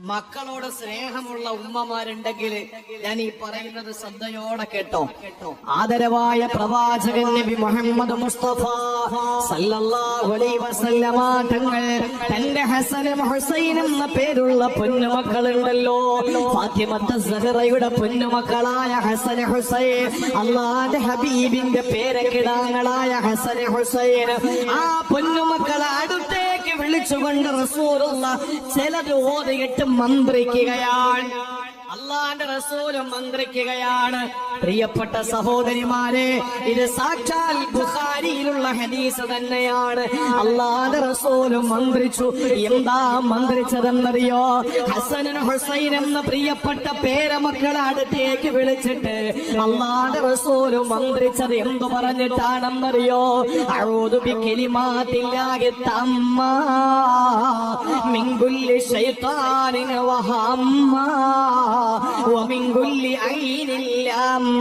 മക്കളോട് സ്നേഹമുള്ള ഉമ്മമാരുണ്ടെങ്കിൽ ഞാൻ ഈ പറയുന്നത് ശ്രദ്ധയോടെ കേട്ടോ. ആദരവായ പ്രവാചകൻ നബി മുഹമ്മദ് മുസ്തഫ സല്ലല്ലാഹു അലൈഹി വസല്ലമ തങ്ങൾ തന്റെ ഹസനും ഹുസൈനും എന്ന പേരുള്ള പൊന്നുമക്കളുണ്ടല്ലോ ഫാത്തിമത്ത് സഹറയുടെ പൊന്നുമക്കളായ ഹസൻ ഹുസൈൻ അള്ളാന്റെ ഹബീബിന്റെ പേരക്കിടാങ്ങളായ ഹസൻ ഹുസൈൻ. ആ പൊന്നുമക്കളെ അടുത്തേക്ക് വിളിച്ചുകൊണ്ട് റസൂലുള്ള ചിലത് ഓതിയിട്ട് മന്ത്രിക്കുകയാണ്. അള്ളാന്റെ റസൂലും മന്ത്രിക്കുകയാണ്. പ്രിയപ്പെട്ട സഹോദരിമാരെ ഇത് സാക്ഷാൽ ബുഖാരിയിലുള്ള ഹദീസ് തന്നെയാണ്. അള്ളാന്റെ റസൂലും മന്ത്രിച്ചു. എന്താ മന്ത്രിച്ചതെന്നറിയോ? ഹസനൻ ഹുസൈൻ എന്ന പ്രിയപ്പെട്ട പേരമക്കളെ അടുത്തേക്ക് വിളിച്ചിട്ട് അള്ളാന്റെ റസൂലും മന്ത്രിച്ചത് എന്തു പറഞ്ഞിട്ടാണെന്നറിയോ? അഴോതുപിക്കലി മാറ്റില്ലാകെ തമ്മ. من كل شيطان وهمة ومن كل عين لام